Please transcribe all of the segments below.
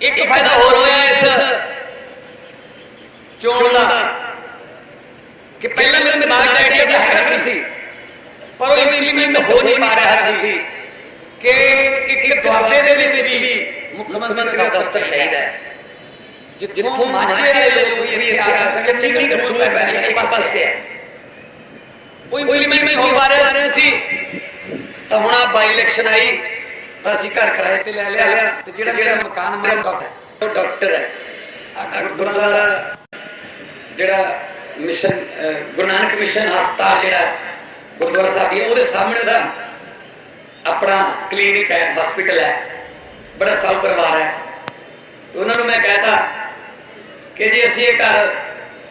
ਇੱਕ ਫਾਇਦਾ ਹੋਰ ਹੋਇਆ ਇਸ ਚੋਣ ਦਾ। ਕਿ ਪਹਿਲਾਂ ਮੇਰੇ ਦਿਮਾਗ 'ਚ ਆਈਡੀਆ ਹੈਗਾ ਸੀ। ਪਰ ਉਹ ਇੰਪਲੀਮੈਂਟ ਹੋ ਨਹੀਂ ਪਾ ਰਿਹਾ ਸੀ ਕਿ ਇੱਕ ਦੁਆਬੇ ਦੇ ਵਿੱਚ ਵੀ ਮੁੱਖ ਮੰਤਰੀ ਦਾ ਦਫ਼ਤਰ ਚਾਹੀਦਾ ਹੈ। ਜਿੱਥੋਂ ਮਾਝੇ ਵਾਲੇ ਲੋਕ ਵੀ ਇੱਥੇ ਆ ਸਕਣ ਚੰਡੀਗੜ੍ਹ ਦੂਰ ਪੈ ਗਿਆ ਇੱਕ ਪਾਸੇ ਹੈ। ਉਹ ਇੰਪਲੀਮੈਂਟ ਹੋ ਪਾ ਰਿਹਾ ਸੀ। ਤਾਂ ਹੁਣ ਆ ਬਾਈ ਇਲੈਕਸ਼ਨ ਆਈ। ਅਸੀਂ ਘਰ ਕਿਰਾਏ ਤੇ ਲੈ ਲਿਆ ਤੇ ਜਿਹੜਾ ਜਿਹੜਾ ਮਕਾਨ ਮੇਰਾ ਡਾਕਟਰ ਉਹ ਡਾਕਟਰ ਹੈ। ਗੁਰਦੁਆਰਾ ਜਿਹੜਾ ਮਿਸ਼ਨ ਗੁਰੂ ਨਾਨਕ ਮਿਸ਼ਨ ਹਸਪਤਾਲ ਜਿਹੜਾ ਗੁਰਦੁਆਰਾ ਸਾਹਿਬ ਹੈ, ਉਹਦੇ ਸਾਹਮਣੇ ਦਾ ਆਪਣਾ ਕਲੀਨਿਕ ਹੈ ਹਸਪੀਟਲ ਹੈ। ਬੜਾ ਸਾਊ ਪਰਿਵਾਰ ਹੈ। ਤੇ ਉਹਨਾਂ ਨੂੰ ਮੈਂ ਕਹਿਤਾ ਕਿ ਜੀ ਅਸੀਂ ਇਹ ਘਰ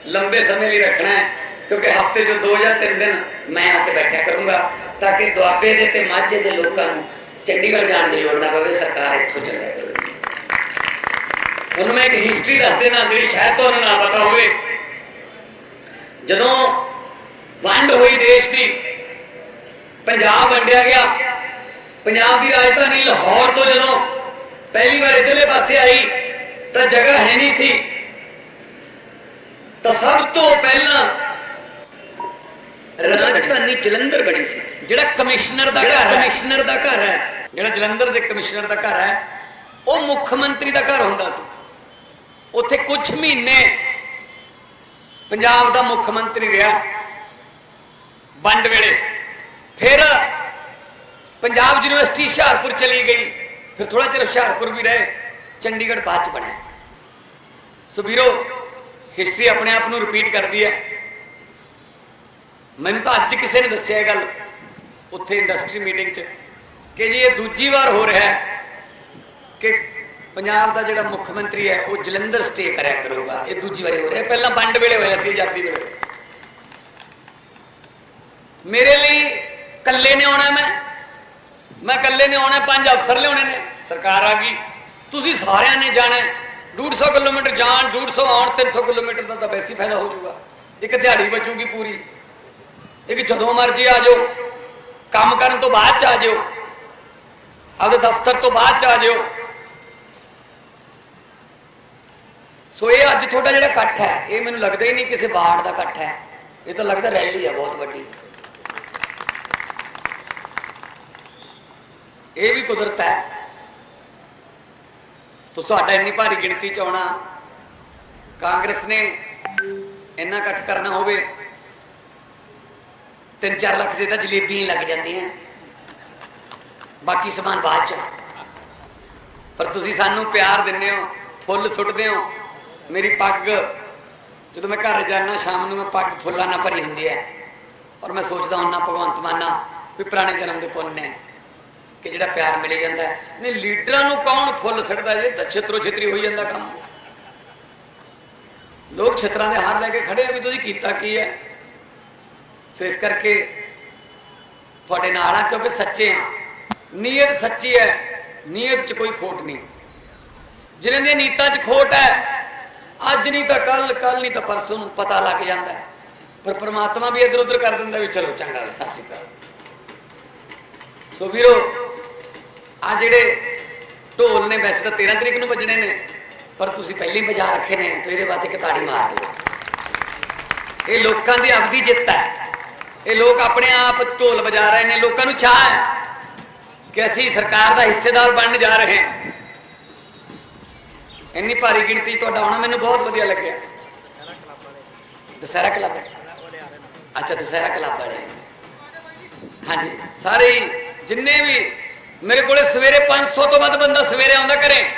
ਲੰਬੇ ਸਮੇਂ ਲਈ ਰੱਖਣਾ ਹੈ, ਕਿਉਂਕਿ ਹਫ਼ਤੇ 'ਚ ਦੋ ਜਾਂ ਤਿੰਨ ਦਿਨ ਮੈਂ ਆ ਕੇ ਬੈਠਿਆ ਕਰੂੰਗਾ, ਤਾਂ ਕਿ ਦੁਆਬੇ ਦੇ ਤੇ ਮਾਝੇ ਦੇ ਲੋਕਾਂ ਨੂੰ ਚੰਡੀਗੜ੍ਹ ਜਾਣ ਦੀ ਲੋੜ ਨਾ ਪਵੇ, ਸਰਕਾਰ ਇੱਥੋਂ ਚੱਲਿਆ ਕਰੇ ਤੁਹਾਨੂੰ ਮੈਂ ਇੱਕ ਹਿਸਟਰੀ ਦੱਸ ਦੇਣਾ ਜਿਹੜੀ ਸ਼ਾਇਦ ਤੁਹਾਨੂੰ ਨਾ ਪਤਾ ਹੋਵੇ। ਜਦੋਂ ਵੰਡ ਹੋਈ ਦੇਸ਼ ਦੀ, ਪੰਜਾਬ ਵੰਡਿਆ ਗਿਆ। ਪੰਜਾਬ ਦੀ ਰਾਜਧਾਨੀ ਲਾਹੌਰ ਤੋਂ ਜਦੋਂ ਪਹਿਲੀ ਵਾਰ ਇਧਰਲੇ ਪਾਸੇ ਆਈ, ਤਾਂ ਜਗ੍ਹਾ ਹੈ ਨਹੀਂ ਸੀ। ਤਾਂ ਸਭ ਤੋਂ ਪਹਿਲਾਂ ਰਾਜਧਾਨੀ ਜਲੰਧਰ ਬਣੀ ਸੀ ਜਿਹੜਾ ਕਮਿਸ਼ਨਰ ਦਾ ਘਰ ਕਮਿਸ਼ਨਰ ਦਾ ਘਰ ਹੈ। ਜਿਹੜਾ ਜਲੰਧਰ ਦੇ ਕਮਿਸ਼ਨਰ ਦਾ ਘਰ ਹੈ ਉਹ ਮੁੱਖ ਮੰਤਰੀ ਦਾ ਘਰ ਹੁੰਦਾ ਸੀ। ਉੱਥੇ ਕੁਝ ਮਹੀਨੇ ਪੰਜਾਬ ਦਾ ਮੁੱਖ ਮੰਤਰੀ ਰਿਹਾ। ਵੰਡ ਵੇਲੇ। ਫਿਰ ਪੰਜਾਬ ਯੂਨੀਵਰਸਿਟੀ ਹੁਸ਼ਿਆਰਪੁਰ ਚਲੀ ਗਈ। ਫਿਰ ਥੋੜਾ ਚਿਰ ਹੁਸ਼ਿਆਰਪੁਰ ਵੀ ਰਹੇ ਚੰਡੀਗੜ੍ਹ ਬਾਅਦ ਚ ਬਣਿਆ। ਸੋ ਵੀਰੋ ਹਿਸਟਰੀ ਆਪਣੇ ਆਪ ਨੂੰ ਰਿਪੀਟ ਕਰਦੀ ਹੈ। ਮੈਨੂੰ ਤਾਂ ਅੱਜ ਕਿਸੇ ਨੇ ਦੱਸਿਆ ਇਹ ਗੱਲ, ਉੱਥੇ ਇੰਡਸਟਰੀ ਮੀਟਿੰਗ 'ਚ, ਕਿ ਜੀ ਇਹ ਦੂਜੀ ਵਾਰ ਹੋ ਰਿਹਾ ਹੈ ਕਿ ਪੰਜਾਬ ਦਾ ਜਿਹੜਾ ਮੁੱਖ ਮੰਤਰੀ ਹੈ, ਉਹ ਜਲੰਧਰ ਸਟੇ ਕਰਿਆ ਕਰੂਗਾ। ਇਹ ਦੂਜੀ ਵਾਰੀ ਹੋ ਰਿਹਾ ਪਹਿਲਾਂ ਵੰਡ ਵੇਲੇ ਹੋਇਆ ਸੀ, ਆਜ਼ਾਦੀ ਵੇਲੇ। ਮੇਰੇ ਲਈ ਇਕੱਲੇ ਨੇ ਆਉਣਾ ਮੈਂ। ਮੈਂ ਇਕੱਲੇ ਨੇ ਆਉਣਾ, ਪੰਜ ਅਫਸਰ ਲਿਆਉਣੇ ਨੇ। ਸਰਕਾਰ ਆ ਗਈ। ਤੁਸੀਂ ਸਾਰਿਆਂ ਨੇ ਜਾਣਾ ਹੈ। 150 ਕਿਲੋਮੀਟਰ ਜਾਣ 150 ਆਉਣ 300 ਕਿਲੋਮੀਟਰ ਦਾ ਤਾਂ ਵੈਸੇ ਹੀ ਫਾਇਦਾ ਹੋ ਜਾਊਗਾ। ਇੱਕ ਦਿਹਾੜੀ ਬਚੂਗੀ ਪੂਰੀ। ਇਹ ਵੀ ਜਦੋਂ ਮਰਜ਼ੀ ਆ ਜਾਓ। ਕੰਮ ਕਰਨ ਤੋਂ ਬਾਅਦ ਚ ਆ ਜਾਓ। ਆਪਦੇ ਦਫ਼ਤਰ ਤੋਂ ਬਾਅਦ ਚ ਆ ਜਾਓ। ਸੋ ਇਹ ਅੱਜ ਤੁਹਾਡਾ ਜਿਹੜਾ ਇਕੱਠ ਹੈ, ਇਹ ਮੈਨੂੰ ਲੱਗਦਾ ਹੀ ਨਹੀਂ ਕਿਸੇ ਵਾਰਡ ਦਾ ਇਕੱਠ ਹੈ। ਇਹ ਤਾਂ ਲੱਗਦਾ ਰੈਲੀ ਹੈ ਬਹੁਤ ਵੱਡੀ। ਇਹ ਵੀ ਕੁਦਰਤ ਹੈ। ਤੋ ਤੁਹਾਡਾ ਇੰਨੀ ਭਾਰੀ ਗਿਣਤੀ ਚ ਆਉਣਾ, ਕਾਂਗਰਸ ਨੇ ਇੰਨਾ ਇਕੱਠ ਕਰਨਾ ਹੋਵੇ 3-4 ਲੱਖ ਦੇ ਤਾਂ ਜਲੇਬੀਆਂ ਲੱਗ ਜਾਂਦੀਆਂ। ਬਾਕੀ ਸਮਾਨ ਬਾਅਦ ਚ। ਪਰ ਤੁਸੀਂ ਸਾਨੂੰ ਪਿਆਰ ਦਿੰਦੇ ਹੋ, ਫੁੱਲ ਸੁੱਟਦੇ ਹੋ। ਮੇਰੀ ਪੱਗ, ਜਦੋਂ ਮੈਂ ਘਰ ਜਾਂਦਾ, ਸ਼ਾਮ ਨੂੰ ਮੈਂ ਪੱਗ ਫੁੱਲਾਂ ਨਾਲ ਭਰੀ ਹੁੰਦੀ ਹੈ। ਔਰ ਮੈਂ ਸੋਚਦਾ ਹੁੰਨਾ ਭਗਵੰਤ ਮਾਨਾ ਵੀ ਪੁਰਾਣੇ ਜਨਮ ਦੇ ਪੁੰਨ ਨੇ, ਕਿ ਜਿਹੜਾ ਪਿਆਰ ਮਿਲ ਜਾਂਦਾ ਨਹੀਂ, ਲੀਡਰਾਂ ਨੂੰ ਕੌਣ ਫੁੱਲ ਸਿੱਟਦਾ? ਜੇ ਤਾਂ ਛਿੱਤਰੋ ਛਿੱਤਰੀ ਹੋਈ ਜਾਂਦਾ ਕੰਮ। ਲੋਕ ਛਿੱਤਰਾਂ ਦੇ ਹਾਰ ਲੈ ਕੇ ਖੜੇ ਆ, ਵੀ ਤੁਸੀਂ ਕੀਤਾ ਕੀ ਹੈ? ਸੋ ਇਸ ਕਰਕੇ ਤੁਹਾਡੇ ਨਾਲ ਆ, ਕਿਉਂਕਿ ਸੱਚੇ ਆ। ਨੀਅਤ ਸੱਚੀ ਹੈ, ਨੀਅਤ 'ਚ ਕੋਈ ਖੋਟ ਨਹੀਂ। ਜਿਨ੍ਹਾਂ ਦੀਆਂ ਨੀਤਾਂ 'ਚ ਖੋਟ ਹੈ, ਅੱਜ ਨਹੀਂ ਤਾਂ ਕੱਲ ਕੱਲ ਨਹੀਂ ਤਾਂ ਪਰਸੋਂ ਨੂੰ ਪਤਾ ਲੱਗ ਜਾਂਦਾ ਹੈ। ਪਰ ਪ੍ਰਮਾਤਮਾ ਵੀ ਇਧਰ ਉਧਰ ਕਰ ਦਿੰਦਾ ਵੀ ਚਲੋ ਚੰਗਾ ਵੇ ਸਤਿ ਸ਼੍ਰੀ ਅਕਾਲ। ਸੋ ਵੀਰੋ ਆ ਜਿਹੜੇ ਢੋਲ ਨੇ, ਵੈਸੇ ਤਾਂ 13 ਤਰੀਕ ਨੂੰ ਵੱਜਣੇ ਨੇ, ਪਰ ਤੁਸੀਂ ਪਹਿਲਾਂ ਹੀ ਵਜਾ ਰੱਖੇ ਨੇ, ਤੇ ਇਹਦੇ ਬਾਅਦ ਇੱਕ ਤਾੜੀ ਮਾਰ ਦਿਓ। ਇਹ ਲੋਕਾਂ ਦੀ ਆਪਦੀ ਜਿੱਤ ਹੈ। ਇਹ ਲੋਕ ਆਪਣੇ ਆਪ ਢੋਲ ਵਜਾ ਰਹੇ ਨੇ, ਲੋਕਾਂ ਨੂੰ ਚਾਹ ਹੈ ਕਿ ਅਸੀਂ ਸਰਕਾਰ ਦਾ ਹਿੱਸੇਦਾਰ ਬਣਨ ਜਾ ਰਹੇ ਹਾਂ। ਇੰਨੀ ਭਾਰੀ ਗਿਣਤੀ ਤੁਹਾਡਾ ਆਉਣਾ ਮੈਨੂੰ ਬਹੁਤ ਵਧੀਆ ਲੱਗਿਆ। ਦੁਸਹਿਰਾ ਕਲੱਬ ਅੱਛਾ, ਦੁਸਹਿਰਾ ਕਲੱਬ ਵਾਲੇ। ਹਾਂਜੀ, ਸਾਰੇ ਜਿੰਨੇ ਵੀ ਮੇਰੇ ਕੋਲੇ ਸਵੇਰੇ 500 ਤੋਂ ਵੱਧ ਬੰਦਾ ਸਵੇਰੇ ਆਉਂਦਾ ਘਰੇ।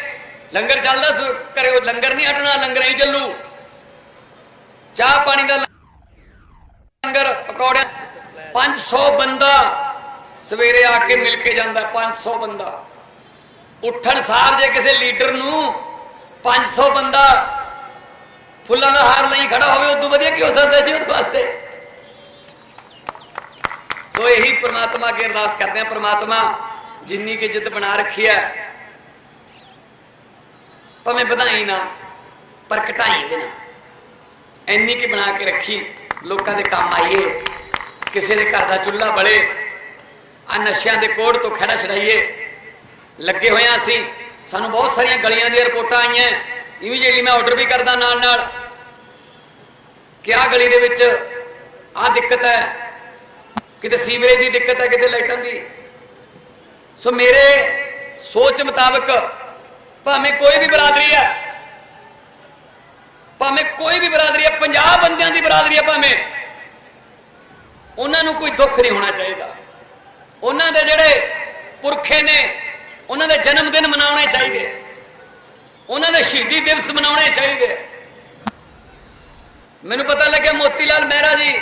ਲੰਗਰ ਚੱਲਦਾ ਸ- ਘਰੇ ਲੰਗਰ ਨਹੀਂ ਹਟਣਾ, ਲੰਗਰ ਹੀ ਚੱਲੂ। ਚਾਹ ਪਾਣੀ ਦਾ ਲੰਗਰ, ਪਕੌੜਿਆਂ 500 ਬੰਦਾ ਸਵੇਰੇ ਆ ਕੇ ਮਿਲ ਕੇ ਜਾਂਦਾ 500 ਬੰਦਾ। ਉੱਠਣ ਸਾਰ ਜੇ ਕਿਸੇ ਲੀਡਰ ਨੂੰ 500 ਬੰਦਾ ਫੁੱਲਾਂ ਦਾ ਹਾਰ ਲਈ ਖੜਾ ਹੋਵੇ, ਉਦੋਂ ਵਧੀਆ ਕੀ ਹੋ ਸਕਦਾ ਸੀ ਉਹਦੇ ਵਾਸਤੇ? ਸੋ ਇਹੀ ਪ੍ਰਮਾਤਮਾ ਅੱਗੇ ਅਰਦਾਸ ਕਰਦੇ ਆ ਪ੍ਰਮਾਤਮਾ ਜਿੰਨੀ ਕਿ ਇੱਜ਼ਤ ਬਣਾ ਰੱਖੀ ਹੈ, ਭਾਵੇਂ ਵਧਾਈ ਨਾ, ਪਰ ਘਟਾਈ ਦੇ ਨਾ ਇੰਨੀ ਕਿ ਬਣਾ ਕੇ ਰੱਖੀ, ਲੋਕਾਂ ਦੇ ਕੰਮ ਆਈਏ। ਕਿਸੇ ਦੇ ਘਰ ਦਾ ਚੁੱਲ੍ਹਾ ਬਲੇ ਆ ਨਸ਼ਿਆਂ ਦੇ ਕੋੜ ਤੋਂ ਖੜਾ ਛਡਾਈਏ। ਲੱਗੇ ਹੋਏ ਹਾਂ ਅਸੀਂ, ਸਾਨੂੰ ਬਹੁਤ ਸਾਰੀਆਂ ਗਲੀਆਂ ਦੀਆਂ ਰਿਪੋਰਟਾਂ ਆਈਆਂ। ਇਮੀਡੀਏਟਲੀ ਮੈਂ ਆਰਡਰ ਵੀ ਕਰਦਾ ਨਾਲ ਨਾਲ ਕਿ ਆਹ ਗਲੀ ਦੇ ਵਿੱਚ ਆਹ ਦਿੱਕਤ ਹੈ, ਕਿਤੇ ਸੀਵਰੇਜ ਦੀ ਦਿੱਕਤ ਹੈ, ਕਿਤੇ ਲਾਈਟਾਂ ਦੀ। ਸੋ ਮੇਰੇ ਸੋਚ ਮੁਤਾਬਕ ਭਾਵੇਂ ਕੋਈ ਵੀ ਬਰਾਦਰੀ ਹੈ, ਭਾਵੇਂ ਕੋਈ ਵੀ ਬਰਾਦਰੀ ਹੈ 50 ਬੰਦਿਆਂ ਦੀ ਬਰਾਦਰੀ ਹੈ ਭਾਵੇਂ ਉਹਨਾਂ ਨੂੰ ਕੋਈ ਦੁੱਖ ਨਹੀਂ ਹੋਣਾ ਚਾਹੀਦਾ। ਉਹਨਾਂ ਦੇ ਜਿਹੜੇ ਪੁਰਖੇ ਨੇ, ਉਹਨਾਂ ਦੇ ਜਨਮ ਦਿਨ ਮਨਾਉਣੇ ਚਾਹੀਦੇ। ਉਹਨਾਂ ਦੇ ਸ਼ਹੀਦੀ ਦਿਵਸ ਮਨਾਉਣੇ ਚਾਹੀਦੇ। ਮੈਨੂੰ ਪਤਾ ਲੱਗਿਆ ਮੋਤੀ ਲਾਲ ਮਹਿਰਾ ਜੀ,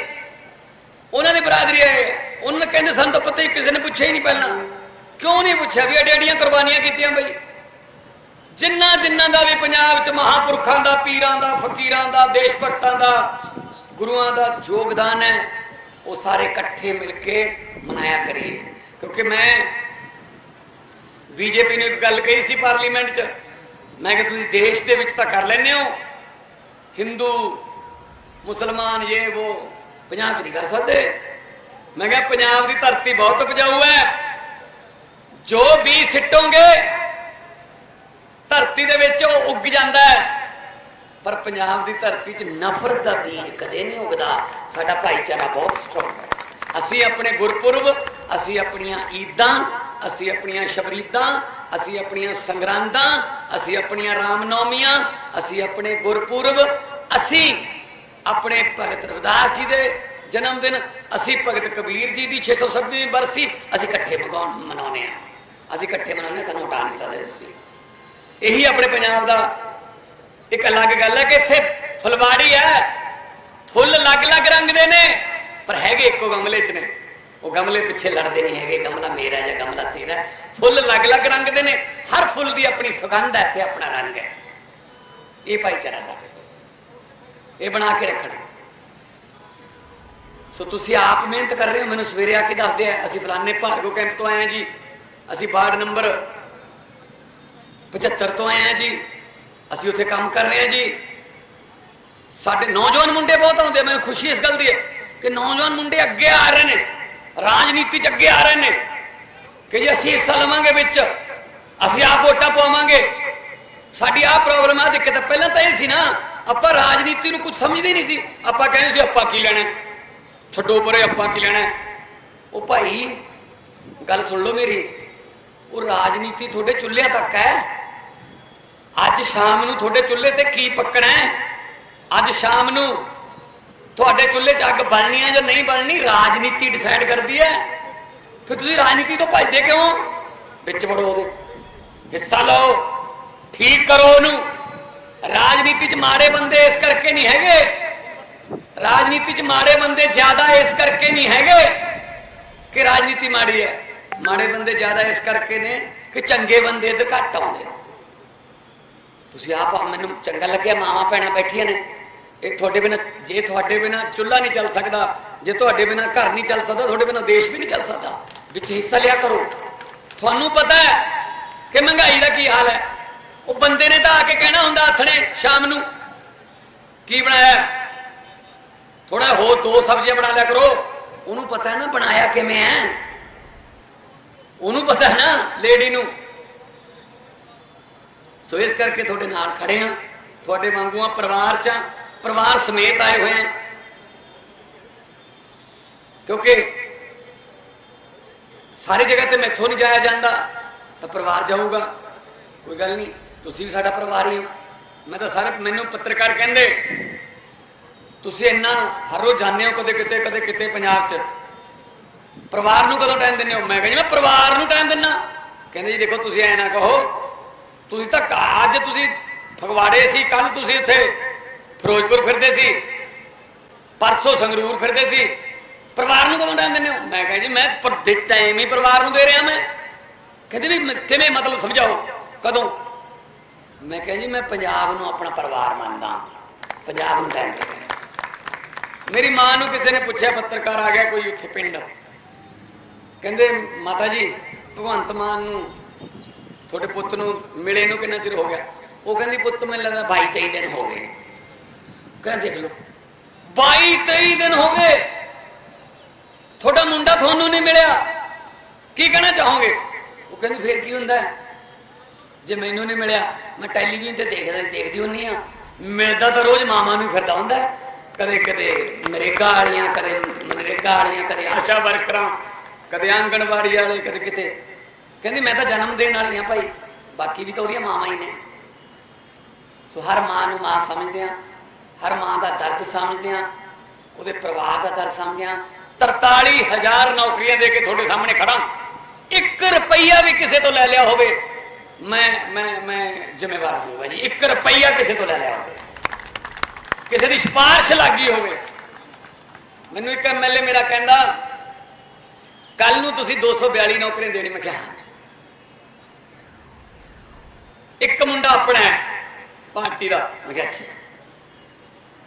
ਉਹਨਾਂ ਦੀ ਬਰਾਦਰੀ ਹੈ ਉਹਨਾਂ ਨੇ ਕਹਿੰਦੇ ਸਾਨੂੰ ਤਾਂ ਪਤਾ ਹੀ, ਕਿਸੇ ਨੇ ਪੁੱਛਿਆ ਹੀ ਨਹੀਂ ਪਹਿਲਾਂ। ਕਿਉਂ ਨਹੀਂ ਪੁੱਛਿਆ ਵੀ ਐਡੀਆਂ ਐਡੀਆਂ ਕੁਰਬਾਨੀਆਂ ਕੀਤੀਆਂ ਬਈ? ਜਿੰਨਾ ਜਿੰਨਾ ਦਾ ਵੀ ਪੰਜਾਬ 'ਚ ਮਹਾਪੁਰਖਾਂ ਦਾ, ਪੀਰਾਂ ਦਾ, ਫਕੀਰਾਂ ਦਾ ਦੇਸ਼ ਭਗਤਾਂ ਦਾ, ਗੁਰੂਆਂ ਦਾ ਯੋਗਦਾਨ ਹੈ ਉਹ ਸਾਰੇ ਇਕੱਠੇ ਮਿਲ ਕੇ ਮਨਾਇਆ ਕਰੀਏ। ਕਿਉਂਕਿ ਮੈਂ ਬੀਜੇਪੀ ਨੂੰ ਇੱਕ ਗੱਲ ਕਹੀ ਸੀ ਪਾਰਲੀਮੈਂਟ 'ਚ, ਮੈਂ ਕਿ ਤੁਸੀਂ ਦੇਸ਼ ਦੇ ਵਿੱਚ ਤਾਂ ਕਰ ਲੈਂਦੇ ਹੋ। ਹਿੰਦੂ, ਮੁਸਲਮਾਨ ਇਹ ਉਹ ਪੰਜਾਬ 'ਚ ਨਹੀਂ ਕਰ ਸਕਦੇ। ਮੈਂ ਕਿਹਾ ਪੰਜਾਬ ਦੀ ਧਰਤੀ ਬਹੁਤ ਉਪਜਾਊ ਹੈ। ਜੋ ਵੀ ਸਿੱਟੋਗੇ ਧਰਤੀ ਦੇ ਵਿੱਚ ਉਹ ਉੱਗ ਜਾਂਦਾ ਹੈ। ਪਰ ਪੰਜਾਬ ਦੀ ਧਰਤੀ 'ਚ ਨਫ਼ਰਤ ਦਾ ਬੀਜ ਕਦੇ ਨਹੀਂ ਉਗਦਾ। ਸਾਡਾ ਭਾਈਚਾਰਾ ਬਹੁਤ ਸਟਰੋਂਗ ਹੈ। ਅਸੀਂ ਆਪਣੇ ਗੁਰਪੁਰਬ ਅਸੀਂ ਆਪਣੀਆਂ ਈਦਾਂ ਅਸੀਂ ਆਪਣੀਆਂ ਸ਼ਬਰੀਦਾਂ ਅਸੀਂ ਆਪਣੀਆਂ ਸੰਗਰਾਂਦਾਂ ਅਸੀਂ ਆਪਣੀਆਂ ਰਾਮਨੌਮੀਆਂ ਅਸੀਂ ਆਪਣੇ ਗੁਰਪੁਰਬ ਅਸੀਂ ਆਪਣੇ ਭਗਤ ਰਵਿਦਾਸ ਜੀ ਦੇ ਜਨਮ ਦਿਨ ਅਸੀਂ ਭਗਤ ਕਬੀਰ ਜੀ ਦੀ 626ਵੀਂ ਬਰਸੀ ਅਸੀਂ ਇਕੱਠੇ ਮਗਾਉਣ ਮਨਾਉਂਦੇ ਆ ਅਸੀਂ ਇਕੱਠੇ ਮਨਾਉਂਦੇ ਹਾਂ, ਸਾਨੂੰ ਹਟਾ ਨਹੀਂ ਸਕਦੇ ਤੁਸੀਂ। ਇਹੀ ਆਪਣੇ ਪੰਜਾਬ ਦਾ ਇੱਕ ਅਲੱਗ ਗੱਲ ਹੈ ਕਿ ਇੱਥੇ ਫੁਲਵਾੜੀ ਹੈ। ਫੁੱਲ ਅਲੱਗ-ਅਲੱਗ ਰੰਗ ਦੇ ਨੇ, ਪਰ ਹੈਗੇ ਇੱਕੋ ਗਮਲੇ 'ਚ ਨੇ। ਉਹ ਗਮਲੇ ਪਿੱਛੇ ਲੜਦੇ ਨਹੀਂ ਹੈਗੇ, ਗਮਲਾ ਮੇਰਾ ਜਾਂ ਗਮਲਾ ਤੇਰਾ ਫੁੱਲ ਅਲੱਗ-ਅਲੱਗ ਰੰਗ ਦੇ ਨੇ, ਹਰ ਫੁੱਲ ਦੀ ਆਪਣੀ ਸੁਗੰਧ ਹੈ ਤੇ ਆਪਣਾ ਰੰਗ ਹੈ। ਇਹ ਭਾਈਚਾਰਾ ਸਾਡੇ ਇਹ ਬਣਾ ਕੇ ਰੱਖਣਾ। ਸੋ ਤੁਸੀਂ ਆਪ ਮਿਹਨਤ ਕਰ ਰਹੇ ਹੋ, ਮੈਨੂੰ ਸਵੇਰੇ ਆ ਕੇ ਦੱਸਦੇ ਆ ਅਸੀਂ ਫਲਾਣੇ ਭਾਰਗੋ ਕੈਂਪ ਤੋਂ ਆਏ ਹਾਂ ਜੀ। ਅਸੀਂ ਵਾਰਡ ਨੰਬਰ 75 ਤੋਂ ਆਏ ਹਾਂ ਜੀ। ਅਸੀਂ ਉੱਥੇ ਕੰਮ ਕਰ ਰਹੇ ਹਾਂ ਜੀ। ਸਾਡੇ ਨੌਜਵਾਨ ਮੁੰਡੇ ਬਹੁਤ ਆਉਂਦੇ ਮੈਨੂੰ ਖੁਸ਼ੀ ਇਸ ਗੱਲ ਦੀ ਹੈ ਕਿ ਨੌਜਵਾਨ ਮੁੰਡੇ ਅੱਗੇ ਆ ਰਹੇ ਨੇ, ਰਾਜਨੀਤੀ 'ਚ ਅੱਗੇ ਆ ਰਹੇ ਨੇ ਕਿ ਜੀ ਅਸੀਂ ਹਿੱਸਾ ਲਵਾਂਗੇ ਵਿੱਚ, ਅਸੀਂ ਆਪ ਵੋਟਾਂ ਪਾਵਾਂਗੇ। ਸਾਡੀ ਆਹ ਪ੍ਰੋਬਲਮ ਆ ਦਿੱਕਤ ਪਹਿਲਾਂ ਤਾਂ ਇਹ ਸੀ ਨਾ, ਆਪਾਂ ਰਾਜਨੀਤੀ ਨੂੰ ਕੁਝ ਸਮਝਦੇ ਨਹੀਂ ਸੀ। ਆਪਾਂ ਕਹਿੰਦੇ ਸੀ, ਆਪਾਂ ਕੀ ਲੈਣਾ ਛੱਡੋ ਪਰੇ, ਆਪਾਂ ਕੀ ਲੈਣਾ ਉਹ ਭਾਈ, ਗੱਲ ਸੁਣ ਲਓ ਮੇਰੀ, ਉਹ ਰਾਜਨੀਤੀ ਤੁਹਾਡੇ ਚੁੱਲ੍ਹਿਆਂ ਤੱਕ ਹੈ। ਅੱਜ ਸ਼ਾਮ ਨੂੰ ਤੁਹਾਡੇ ਚੁੱਲ੍ਹੇ ਤੇ ਕੀ ਪੱਕਣਾ ਹੈ? ਅੱਜ ਸ਼ਾਮ ਨੂੰ ਤੁਹਾਡੇ ਚੁੱਲ੍ਹੇ 'ਚ ਅੱਗ ਬਣਨੀ ਹੈ ਜਾਂ ਨਹੀਂ ਬਣਨੀ, ਰਾਜਨੀਤੀ ਡਿਸਾਈਡ ਕਰਦੀ ਹੈ। ਫਿਰ ਤੁਸੀਂ ਰਾਜਨੀਤੀ ਤੋਂ ਭੱਜਦੇ ਕਿਉਂ? ਵਿੱਚ ਵੜੋ ਉਹਦੇ। ਹਿੱਸਾ ਲਓ। ਠੀਕ ਕਰੋ ਉਹਨੂੰ। ਰਾਜਨੀਤੀ 'ਚ ਮਾੜੇ ਬੰਦੇ ਇਸ ਕਰਕੇ ਨਹੀਂ ਹੈਗੇ। ਰਾਜਨੀਤੀ 'ਚ ਮਾੜੇ ਬੰਦੇ ਜ਼ਿਆਦਾ ਇਸ ਕਰਕੇ ਨਹੀਂ ਹੈਗੇ ਕਿ ਰਾਜਨੀਤੀ ਮਾੜੀ ਹੈ। ਮਾੜੇ ਬੰਦੇ ਜ਼ਿਆਦਾ ਇਸ ਕਰਕੇ ਨੇ ਕਿ ਚੰਗੇ ਬੰਦੇ ਤੇ ਘੱਟ ਆਉਂਦੇ ਨੇ। ਤੁਸੀਂ ਆਪ ਮੈਨੂੰ ਚੰਗਾ ਲੱਗਿਆ, ਮਾਵਾਂ ਭੈਣਾਂ ਬੈਠੀਆਂ ਨੇ। ਇਹ ਤੁਹਾਡੇ ਬਿਨਾ ਜੇ ਤੁਹਾਡੇ ਬਿਨਾ ਚੁੱਲ੍ਹਾ ਨਹੀਂ ਚੱਲ ਸਕਦਾ, ਜੇ ਤੁਹਾਡੇ ਬਿਨਾ ਘਰ ਨਹੀਂ ਚੱਲ ਸਕਦਾ, ਤੁਹਾਡੇ ਬਿਨਾ ਦੇਸ਼ ਵੀ ਨਹੀਂ ਚੱਲ ਸਕਦਾ। ਵਿੱਚ ਹਿੱਸਾ ਲਿਆ ਕਰੋ। ਤੁਹਾਨੂੰ ਪਤਾ ਹੈ ਕਿ ਮਹਿੰਗਾਈ ਦਾ ਕੀ ਹਾਲ ਹੈ। ਉਹ ਬੰਦੇ ਨੇ ਤਾਂ ਆ ਕੇ ਕਹਿਣਾ ਹੁੰਦਾ ਆਥਣੇ ਸ਼ਾਮ ਨੂੰ। ਕੀ ਬਣਾਇਆ? ਥੋੜਾ ਹੋਰ ਦੋ ਸਬਜ਼ੀਆਂ ਬਣਾ ਲਿਆ ਕਰੋ। ਉਹਨੂੰ ਪਤਾ ਹੈ ਨਾ ਬਣਾਇਆ ਕਿਵੇਂ ਹੈ। ਉਹਨੂੰ ਪਤਾ ਹੈ ਨਾ ਲੇਡੀ ਨੂੰ। ਸੋ ਇਸ ਕਰਕੇ ਤੁਹਾਡੇ ਨਾਲ ਖੜੇ ਆ ਤੁਹਾਡੇ ਵਾਂਗੂ ਆ ਪਰਿਵਾਰ ਚ ਆ, ਪਰਿਵਾਰ ਸਮੇਤ ਆਏ ਹੋਏ ਆ ਕਿਉਂਕਿ ਸਾਰੀ ਜਗ੍ਹਾ ਤੇ ਮੈਥੋਂ ਨਹੀਂ ਜਾਇਆ ਜਾਂਦਾ ਤਾਂ ਪਰਿਵਾਰ ਜਾਊਗਾ। ਕੋਈ ਗੱਲ ਨਹੀਂ ਤੁਸੀਂ ਵੀ ਸਾਡਾ ਪਰਿਵਾਰ ਹੀ। ਹੋ ਮੈਂ ਤਾਂ ਸਾਰੇ ਮੈਨੂੰ ਪੱਤਰਕਾਰ ਕਹਿੰਦੇ ਤੁਸੀਂ ਇੰਨਾ ਹਰ ਰੋਜ਼ ਜਾਂਦੇ ਹੋ ਕਦੇ ਕਿਤੇ ਕਦੇ ਕਿਤੇ ਪੰਜਾਬ 'ਚ। ਪਰਿਵਾਰ ਨੂੰ ਕਦੋਂ ਟਾਈਮ ਦਿੰਦੇ ਹੋ? ਮੈਂ ਕਹਿੰਦਾ ਮੈਂ ਪਰਿਵਾਰ ਨੂੰ ਟਾਈਮ ਦਿੰਨਾ ਕਹਿੰਦੇ ਜੀ ਦੇਖੋ ਤੁਸੀਂ ਐ ਨਾ ਕਹੋ ਤੁਸੀਂ ਤਾਂ ਅੱਜ ਤੁਸੀਂ ਫਗਵਾੜੇ ਸੀ ਕੱਲ ਤੁਸੀਂ ਇੱਥੇ ਫਿਰੋਜ਼ਪੁਰ ਫਿਰਦੇ ਸੀ, ਪਰਸੋਂ ਸੰਗਰੂਰ ਫਿਰਦੇ ਸੀ। ਪਰਿਵਾਰ ਨੂੰ ਕਦੋਂ ਟਾਈਮ ਦਿੰਦੇ ਹੋ? ਮੈਂ ਕਹਿੰਦਾ ਜੀ, ਮੈਂ ਟਾਈਮ ਹੀ ਪਰਿਵਾਰ ਨੂੰ ਦੇ ਰਿਹਾ ਮੈਂ। ਕਹਿੰਦੇ ਵੀ ਕਿਵੇਂ ਮਤਲਬ ਸਮਝਾਓ? ਕਦੋਂ? ਮੈਂ ਕਹਿੰਦਾ ਜੀ, ਮੈਂ ਪੰਜਾਬ ਨੂੰ ਆਪਣਾ ਪਰਿਵਾਰ ਮੰਨਦਾ ਪੰਜਾਬ ਨੂੰ ਲੈਣ ਦੇ। ਮੇਰੀ ਮਾਂ ਨੂੰ ਕਿਸੇ ਨੇ ਪੁੱਛਿਆ, ਪੱਤਰਕਾਰ ਆ ਗਿਆ ਕੋਈ ਉੱਥੇ ਪਿੰਡ। ਕਹਿੰਦੇ, ਮਾਤਾ ਜੀ, ਭਗਵੰਤ ਮਾਨ ਨੂੰ ਤੁਹਾਡੇ ਪੁੱਤ ਨੂੰ ਮਿਲੇ ਨੂੰ ਕਿੰਨਾ ਚਿਰ ਹੋ ਗਿਆ? ਉਹ ਕਹਿੰਦੀ, ਪੁੱਤ, ਮੈਨੂੰ ਲੱਗਦਾ 22 23 ਦਿਨ ਹੋ ਗਏ। ਕਹਿੰਦੇ, ਦੇਖ ਲਓ। 22 23 ਦਿਨ ਹੋ ਗਏ। ਤੁਹਾਡਾ ਮੁੰਡਾ ਤੁਹਾਨੂੰ ਨਹੀਂ ਮਿਲਿਆ। ਕੀ ਕਹਿਣਾ ਚਾਹੋਗੇ? ਉਹ ਕਹਿੰਦੀ, ਫੇਰ ਕੀ ਹੁੰਦਾ? ਜੇ ਮੈਨੂੰ ਨਹੀਂ ਮਿਲਿਆ, ਮੈਂ ਟੈਲੀਵਿਜ਼ਨ ਤੇ ਦੇਖਦਾ, ਦੇਖਦੀ ਹੁੰਨੀ ਆ ਮਿਲਦਾ ਤਾਂ ਰੋਜ਼ ਮਾਮਾ ਨੂੰ ਫਿਰਦਾ ਹੁੰਦਾ। ਕਦੇ ਕਦੇ ਨਰੇਗਾ ਵਾਲੀਆਂ, ਕਦੇ ਮਨਰੇਗਾ ਵਾਲੀਆਂ, ਕਦੇ ਆਸ਼ਾ ਵਰਕਰਾਂ, ਕਦੇ ਆਂਗਣਵਾੜੀ ਵਾਲੇ, ਕਦੇ ਕਿਤੇ। ਕਹਿੰਦੀ, ਮੈਂ ਤਾਂ ਜਨਮ ਦੇਣ ਵਾਲੀ ਆ ਭਾਈ। ਬਾਕੀ ਵੀ ਤਾਂ ਉਹਦੀਆਂ ਮਾਵਾਂ ਹੀ ਨੇ। ਸੋ ਹਰ ਮਾਂ ਨੂੰ ਮਾਂ ਸਮਝਦੇ ਆ ਹਰ ਮਾਂ ਦਾ ਦਰਦ ਸਮਝਦੇ ਆ ਉਹਦੇ ਪਰਿਵਾਰ ਦਾ ਦਰਦ ਸਮਝਦੇ ਆ 43000 ਨੌਕਰੀਆਂ ਦੇ ਕੇ ਤੁਹਾਡੇ ਸਾਹਮਣੇ ਖੜਾ 1 ਰੁਪਈਆ ਵੀ ਕਿਸੇ ਤੋਂ ਲੈ ਲਿਆ ਹੋਵੇ, ਮੈਂ ਮੈਂ ਮੈਂ ਜ਼ਿੰਮੇਵਾਰ ਹੋਊਗਾ ਜੀ। 1 ਰੁਪਈਆ ਕਿਸੇ ਤੋਂ ਲੈ ਲਿਆ ਹੋਵੇ। ਕਿਸੇ ਦੀ ਸਿਫਾਰਿਸ਼ ਲੱਗੀ ਹੋਵੇ। ਮੈਨੂੰ ਇੱਕ ਐਮਐਲਏ ਮੇਰਾ ਕਹਿੰਦਾ ਕੱਲ ਨੂੰ ਤੁਸੀਂ 242 ਨੌਕਰੀਆਂ ਦੇਣੀ ਮੈਂ ਕਿਹਾ ਹਾਂ। ਇੱਕ ਮੁੰਡਾ ਆਪਣਾ ਹੈ ਪਾਰਟੀ ਦਾ। ਮੈਂ ਕਿਹਾ ਅੱਛਾ।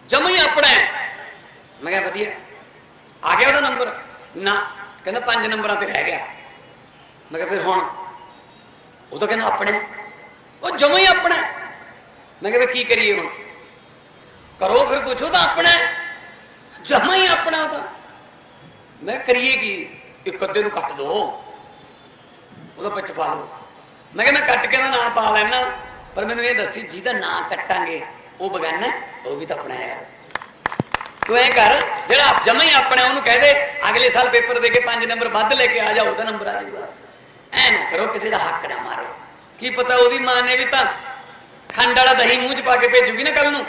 ਜਮਾ ਹੀ ਆਪਣਾ ਹੈ। ਮੈਂ ਕਿਹਾ ਵਧੀਆ। ਆ ਗਿਆ ਉਹਦਾ ਨੰਬਰ ਨਾ। ਕਹਿੰਦਾ ਪੰਜ ਨੰਬਰਾਂ ਤੇ ਰਹਿ ਗਿਆ। ਮੈਂ ਕਿਹਾ ਫਿਰ ਹੁਣ? ਉਹ ਤਾਂ ਕਹਿੰਦਾ ਆਪਣੇ। ਉਹ ਜਮਾ ਹੀ ਆਪਣਾ। ਮੈਂ ਕਿਹਾ ਕੀ ਕਰੀਏ ਹੁਣ? ਕਰੋ ਫਿਰ ਪੁੱਛੋ ਤਾਂ ਆਪਣਾ ਜਮਾ ਹੀ ਆਪਣਾ ਤਾਂ। ਮੈਂ ਕਰੀਏ ਕੀ? ਇੱਕ ਅੱਧੇ ਨੂੰ ਕੱਟ ਦੋ। ਉਹਦਾ ਵਿੱਚ ਪਾ ਲਓ। ਮੈਂ ਕਿਹਾ ਮੈਂ ਕੱਟ ਕੇ ਦਾ ਨਾਂ ਪਾ ਲੈਣਾ, ਪਰ ਮੈਨੂੰ ਇਹ ਦੱਸੀ, ਜਿਹਦਾ ਨਾਂ ਕੱਟਾਂਗੇ, ਉਹ ਬਗਾਨਾ, ਉਹ ਵੀ ਤਾਂ ਆਪਣਾ ਹੈ। ਤੂੰ ਇਹ ਕਰ, ਜਿਹੜਾ ਜਮਾ ਹੀ ਆਪਣਾ ਉਹਨੂੰ ਕਹਿ ਦੇ, ਅਗਲੇ ਸਾਲ ਪੇਪਰ ਦੇ ਕੇ ਪੰਜ ਨੰਬਰ ਵੱਧ ਲੈ ਕੇ ਆ ਜਾ, ਉਹਦਾ ਨੰਬਰ ਆ ਜਾਊਗਾ। ਐ ਨਾ ਕਰੋ, ਕਿਸੇ ਦਾ ਹੱਕ ਨਾ ਮਾਰੋ। ਕੀ ਪਤਾ ਉਹਦੀ ਮਾਂ ਨੇ ਵੀ ਤਾਂ ਖੰਡ ਵਾਲਾ ਦਹੀਂ ਮੂੰਹ 'ਚ ਪਾ ਕੇ ਭੇਜੂਗੀ ਨਾ ਕੱਲ ਨੂੰ?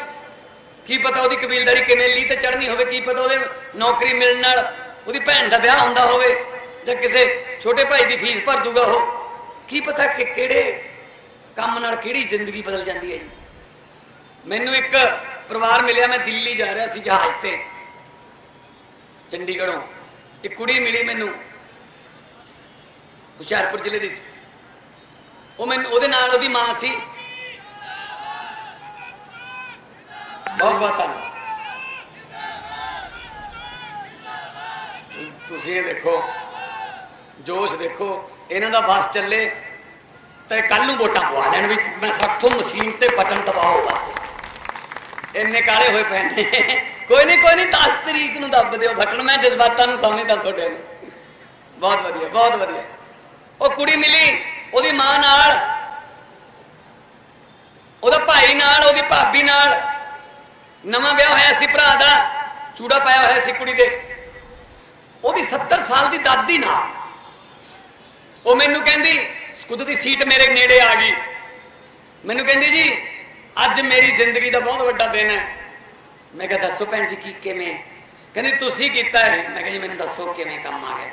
ਕੀ ਪਤਾ ਉਹਦੀ ਕਬੀਲਦਾਰੀ ਕਿਵੇਂ ਲੀ ਤੇ ਚੜਨੀ ਹੋਵੇ, ਕੀ ਪਤਾ ਉਹਦੇ ਨੌਕਰੀ ਮਿਲਣ ਨਾਲ ਉਹਦੀ ਭੈਣ ਦਾ ਵਿਆਹ ਹੁੰਦਾ ਹੋਵੇ, ਜਾਂ ਕਿਸੇ ਛੋਟੇ ਭਾਈ ਦੀ ਫੀਸ ਭਰ ਦੂਗਾ ਉਹ। ਕੀ ਪਤਾ ਕਿ ਕਿਹੜੇ ਕੰਮ ਨਾਲ ਕਿਹੜੀ ਜ਼ਿੰਦਗੀ ਬਦਲ ਜਾਂਦੀ ਹੈ ਜੀ। ਮੈਨੂੰ ਇੱਕ ਪਰਿਵਾਰ ਮਿਲਿਆ, ਮੈਂ ਦਿੱਲੀ ਜਾ ਰਿਹਾ ਸੀ ਜਹਾਜ਼ ਤੇ। ਚੰਡੀਗੜ੍ਹੋਂ। ਇੱਕ ਕੁੜੀ ਮਿਲੀ ਮੈਨੂੰ, ਹੁਸ਼ਿਆਰਪੁਰ ਜ਼ਿਲ੍ਹੇ ਦੀ ਸੀ। ਉਹ ਮੈਨੂੰ, ਉਹਦੇ ਨਾਲ ਉਹਦੀ ਮਾਂ ਸੀ। ਬਹੁਤ ਬਹੁਤ ਧੰਨਵਾਦ। ਤੁਸੀਂ ਇਹ ਦੇਖੋ, ਜੋਸ਼ ਦੇਖੋ। ਇਹਨਾਂ ਦਾ ਬਸ ਚੱਲੇ, ਤੇ ਕੱਲ ਨੂੰ ਵੋਟਾਂ ਪਵਾ ਲੈਣ ਵੀ ਮੈਂ ਸਾਥੋਂ ਮਸ਼ੀਨ ਤੇ ਬਟਨ ਦਬਾਓ ਬਸ। ਇੰਨੇ ਕਾਲੇ ਹੋਏ ਪਏ ਨੇ। ਕੋਈ ਨਹੀਂ ਕੋਈ ਨਹੀਂ 10 ਤਰੀਕ ਨੂੰ ਦੱਬ ਦਿਓ ਬਟਨ। ਮੈਂ ਜਜ਼ਬਾਤਾਂ ਨੂੰ ਸਮਝਦਾ ਤੁਹਾਡੇ ਨੂੰ। ਬਹੁਤ ਵਧੀਆ ਬਹੁਤ ਵਧੀਆ। ਉਹ ਕੁੜੀ ਮਿਲੀ, ਉਹਦੀ ਮਾਂ ਨਾਲ, ਉਹਦਾ ਭਾਈ ਨਾਲ, ਉਹਦੀ ਭਾਬੀ ਨਾਲ ਨਵਾਂ ਵਿਆਹ ਹੋਇਆ ਸੀ ਭਰਾ ਦਾ, ਚੂੜਾ ਪਾਇਆ ਹੋਇਆ ਸੀ ਕੁੜੀ ਦੇ। ਉਹਦੀ 70 ਸਾਲ ਦੀ ਦਾਦੀ ਨਾਲ। ਉਹ ਮੈਨੂੰ ਕਹਿੰਦੀ ਕੁਦਰਤੀ ਸੀਟ ਮੇਰੇ ਨੇੜੇ ਆ ਗਈ। ਮੈਨੂੰ ਕਹਿੰਦੀ, ਜੀ, ਅੱਜ ਮੇਰੀ ਜ਼ਿੰਦਗੀ ਦਾ ਬਹੁਤ ਵੱਡਾ ਦਿਨ ਹੈ। ਮੈਂ ਕਿਹਾ, ਦੱਸੋ ਭੈਣ ਜੀ, ਕੀ ਕਿਵੇਂ ਕਹਿੰਦੀ, ਤੁਸੀਂ ਕੀਤਾ ਹੈ। ਮੈਂ ਕਿਹਾ, ਜੀ, ਮੈਨੂੰ ਦੱਸੋ ਕਿਵੇਂ ਕੰਮ ਆ ਗਿਆ?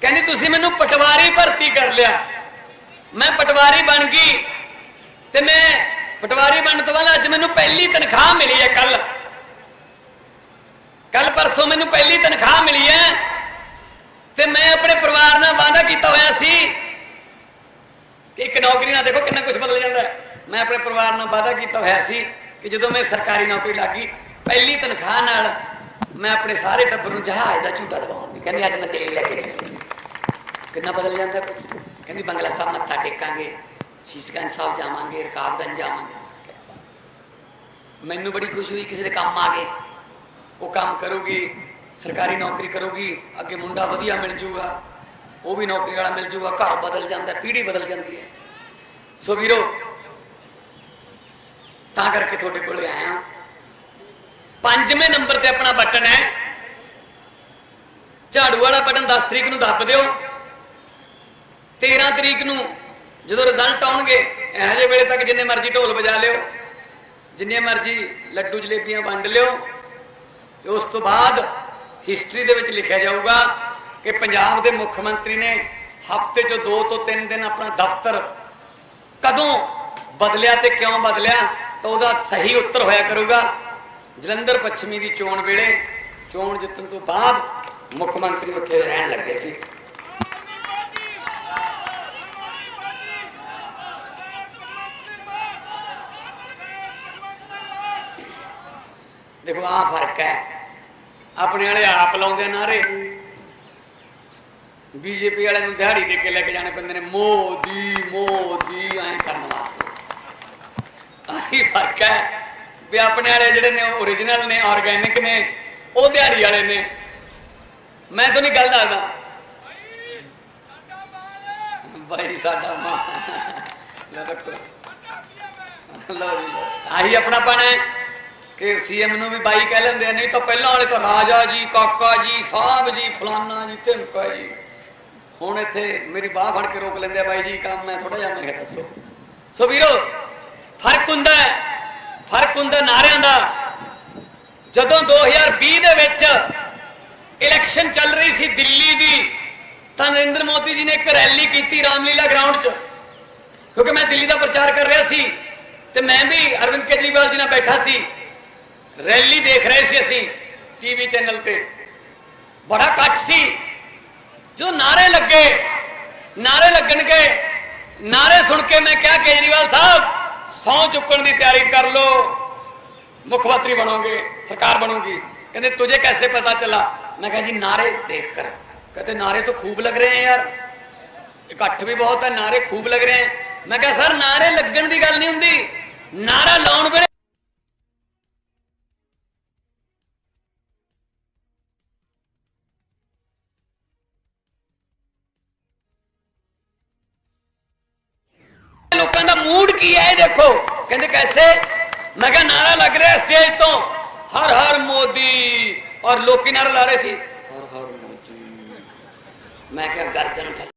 ਕਹਿੰਦੀ, ਤੁਸੀਂ ਮੈਨੂੰ ਪਟਵਾਰੀ ਭਰਤੀ ਕਰ ਲਿਆ। ਮੈਂ ਪਟਵਾਰੀ ਬਣ ਗਈ ਤੇ ਮੈਂ ਪਟਵਾਰੀ ਬਣਨ ਤੋਂ ਬਾਅਦ ਅੱਜ ਮੈਨੂੰ ਪਹਿਲੀ ਤਨਖਾਹ ਮਿਲੀ ਹੈ ਕੱਲ ਕੱਲ ਪਰਸੋਂ ਮੈਨੂੰ ਪਹਿਲੀ ਤਨਖਾਹ ਮਿਲੀ ਹੈ। ਤੇ ਮੈਂ ਆਪਣੇ ਪਰਿਵਾਰ ਨਾਲ ਵਾਅਦਾ ਕੀਤਾ ਹੋਇਆ ਸੀ ਕਿ ਇੱਕ ਨੌਕਰੀ ਨਾਲ ਦੇਖੋ ਕਿੰਨਾ ਕੁਝ ਬਦਲ ਜਾਂਦਾ ਮੈਂ ਆਪਣੇ ਪਰਿਵਾਰ ਨਾਲ ਵਾਅਦਾ ਕੀਤਾ ਹੋਇਆ ਸੀ ਕਿ ਜਦੋਂ ਮੈਂ ਸਰਕਾਰੀ ਨੌਕਰੀ ਲੱਗੀ ਪਹਿਲੀ ਤਨਖਾਹ ਨਾਲ ਮੈਂ ਆਪਣੇ ਸਾਰੇ ਟੱਬਰ ਨੂੰ ਜਹਾਜ਼ ਦਾ ਝੂਟਾ ਦਵਾਉਂਗੀ ਕਹਿੰਦੀ, ਅੱਜ ਮੈਂ ਦਿੱਲੀ ਲੈ ਕੇ ਚੱਲੀ ਕਿੰਨਾ ਬਦਲ ਜਾਂਦਾ ਕੁਝ ਕਹਿੰਦੀ, ਬੰਗਲਾ ਸਾਹਿਬ ਮੱਥਾ ਟੇਕਾਂਗੇ, ਸ਼ੀਸ਼ਗੰਜ ਸਾਹਿਬ ਜਾਵਾਂਗੇ, ਰਕਾਬਗੰਜ ਜਾਵਾਂਗੇ। ਮੈਨੂੰ ਬੜੀ ਖੁਸ਼ੀ ਹੋਈ, ਕਿਸੇ ਦੇ ਕੰਮ ਆ ਗਏ, ਉਹ ਕੰਮ ਕਰੂਗੀ ਸਰਕਾਰੀ ਨੌਕਰੀ ਕਰੂਗੀ, ਅੱਗੇ ਮੁੰਡਾ ਵਧੀਆ ਮਿਲ ਜੂਗਾ, ਉਹ ਵੀ ਨੌਕਰੀ ਵਾਲਾ ਮਿਲ ਜੂਗਾ, ਘਰ ਬਦਲ ਜਾਂਦਾ, ਪੀੜ੍ਹੀ ਬਦਲ ਜਾਂਦੀ ਹੈ। ਸੋ ਵੀਰੋ, ਤਾਂ ਕਰਕੇ ਤੁਹਾਡੇ ਕੋਲ ਆਇਆ ਪੰਜਵੇਂ ਨੰਬਰ ਤੇ ਆਪਣਾ ਬਟਨ ਹੈ। ਝਾੜੂ ਵਾਲਾ ਬਟਨ 10 ਤਰੀਕ ਨੂੰ ਦੱਬ ਦਿਓ। 13 ਤਰੀਕ ਨੂੰ ਜਦੋਂ ਰਿਜ਼ਲਟ ਆਉਣਗੇ, ਇਹੋ ਜਿਹੇ ਵੇਲੇ ਤੱਕ ਜਿੰਨੇ ਮਰਜ਼ੀ ਢੋਲ ਵਜਾ ਲਿਓ, ਜਿੰਨੇ ਮਰਜ਼ੀ ਲੱਡੂ ਜਲੇਬੀਆਂ ਵੰਡ ਲਿਓ, ਤੇ ਉਸ ਤੋਂ ਬਾਅਦ ਹਿਸਟਰੀ ਦੇ ਵਿੱਚ ਲਿਖਿਆ ਜਾਊਗਾ ਕਿ ਪੰਜਾਬ ਦੇ ਮੁੱਖ ਮੰਤਰੀ ਨੇ ਹਫ਼ਤੇ 'ਚ ਦੋ ਤੋਂ ਤਿੰਨ ਦਿਨ ਆਪਣਾ ਦਫ਼ਤਰ ਕਦੋਂ ਬਦਲਿਆ ਤੇ ਕਿਉਂ ਬਦਲਿਆ ਤਾਂ ਉਹਦਾ ਸਹੀ ਉੱਤਰ ਹੋਇਆ ਕਰੂਗਾ। ਜਲੰਧਰ ਪੱਛਮੀ ਦੀ ਚੋਣ ਵੇਲੇ ਚੋਣ ਜਿੱਤਣ ਤੋਂ ਬਾਅਦ ਮੁੱਖ ਮੰਤਰੀ ਉੱਥੇ ਰਹਿਣ ਲੱਗੇ ਸੀ। ਦੇਖੋ, ਆਹ ਫ਼ਰਕ ਹੈ। ਆਪਣੇ ਵਾਲੇ ਆਪ ਲਾਉਂਦੇ ਨਾਰੇ ਬੀਜੇਪੀ ਵਾਲਿਆਂ ਨੂੰ ਦਿਹਾੜੀ ਦੇ ਕੇ ਲੈ ਕੇ ਜਾਣੇ ਪੈਂਦੇ ਨੇ, ਮੋਦੀ ਮੋਦੀ, ਐਂ ਕਰਨ ਵਾਸਤੇ ਆਹੀ ਫ਼ਰਕ ਹੈ ਵੀ ਆਪਣੇ ਵਾਲੇ ਜਿਹੜੇ ਨੇ ਓਰੀਜਨਲ ਨੇ ਆਰਗੈਨਿਕ ਨੇ, ਉਹ ਦਿਹਾੜੀ ਵਾਲੇ ਨੇ। ਮੈਂ ਤੁਹਾਨੂੰ ਗੱਲ ਦੱਸਦਾ। ਬਾਈ ਸਾਡਾ ਮਾਂ। ਲੈ ਰੱਖੋ। ਲਓ ਜੀ। ਆਹੀ ਆਪਣਾ ਪਣ ਹੈ। ਕਿ ਸੀਐਮ ਨੂੰ ਵੀ ਬਾਈ ਕਹਿ ਲੈਂਦੇ ਨਹੀਂ ਤਾਂ ਪਹਿਲਾਂ ਵਾਲੇ ਤਾਂ ਰਾਜਾ ਜੀ, ਕਾਕਾ ਜੀ, ਸਾਹਿਬ ਜੀ, ਫਲਾਨਾ ਜੀ ਧਮਕਾ ਜੀ। ਹੁਣ ਇੱਥੇ ਮੇਰੀ ਬਾਹ ਫੜ ਕੇ ਰੋਕ ਲੈਂਦੇ ਆ ਬਾਈ ਜੀ, ਕੰਮ ਮੈਂ ਥੋੜਾ ਜਿਹਾ ਮੈਂ ਕਿਹਾ ਦੱਸੋ। ਸੋ ਵੀਰੋ, ਫ਼ਰਕ ਹੁੰਦਾ ਫ਼ਰਕ ਹੁੰਦਾ ਨਾਰਿਆਂ ਦਾ। ਜਦੋਂ 2020 ਦੇ ਵਿੱਚ ਇਲੈਕਸ਼ਨ ਚੱਲ ਰਹੀ ਸੀ ਦਿੱਲੀ ਦੀ, ਤਾਂ ਨਰਿੰਦਰ ਮੋਦੀ ਜੀ ਨੇ ਇੱਕ ਰੈਲੀ ਕੀਤੀ ਰਾਮਲੀਲਾ ਗਰਾਊਂਡ 'ਚ। ਕਿਉਂਕਿ ਮੈਂ ਦਿੱਲੀ ਦਾ ਪ੍ਰਚਾਰ ਕਰ ਰਿਹਾ ਸੀ, ਤੇ ਮੈਂ ਵੀ ਅਰਵਿੰਦ ਕੇਜਰੀਵਾਲ ਜੀ ਨਾਲ ਬੈਠਾ ਸੀ। ਰੈਲੀ ਦੇਖ ਰਹੇ ਸੀ ਅਸੀਂ ਟੀਵੀ ਚੈਨਲ ਤੇ ਬੜਾ ਇਕੱਠ ਸੀ ਜੋ ਨਾਰੇ ਲੱਗੇ ਨਾਰੇ ਲੱਗਣਗੇ ਨਾਰੇ ਸੁਣ ਕੇ ਮੈਂ ਕਿਹਾ ਕੇਜਰੀਵਾਲ ਸਾਹਿਬ ਸੌ ਚੁੱਕਣ ਦੀ ਤਿਆਰੀ ਕਰ ਲੋ ਮੁੱਖ ਮੰਤਰੀ ਬਣੋਗੇ ਸਰਕਾਰ ਬਣੂਗੀ ਕਹਿੰਦੇ ਤੁਝੇ कैसे पता चला मैं कहा जी नारे देख कर कहते नारे तो खूब लग रहे हैं यार ਇਕੱਠ ਵੀ ਬਹੁਤ ਹੈ ਨਾਰੇ ਖੂਬ ਲੱਗ ਰਹੇ ਹੈ ਮੈਂ ਕਿਹਾ ਸਰ ਨਾਰੇ ਲੱਗਣ ਦੀ ਗੱਲ ਨਹੀਂ ਹੁੰਦੀ ਨਾਰਾ ਲਾਉਣ ਵੇਲੇ ਇਹ ਦੇਖੋ, ਕਹਿੰਦੇ ਕੈਸੇ? ਮੈਂ ਕਿਹਾ ਨਾਰਾ ਲੱਗ ਰਿਹਾ ਸਟੇਜ ਤੋਂ। ਹਰ ਹਰ ਮੋਦੀ ਔਰ ਲੋਕੀ ਨਾਰਾ ਲਾ ਰਹੇ ਸੀ। ਹਰ ਹਰ ਮੋਦੀ। ਮੈਂ ਕਿਹਾ ਗਰਦਨ ਥੱਲੇ।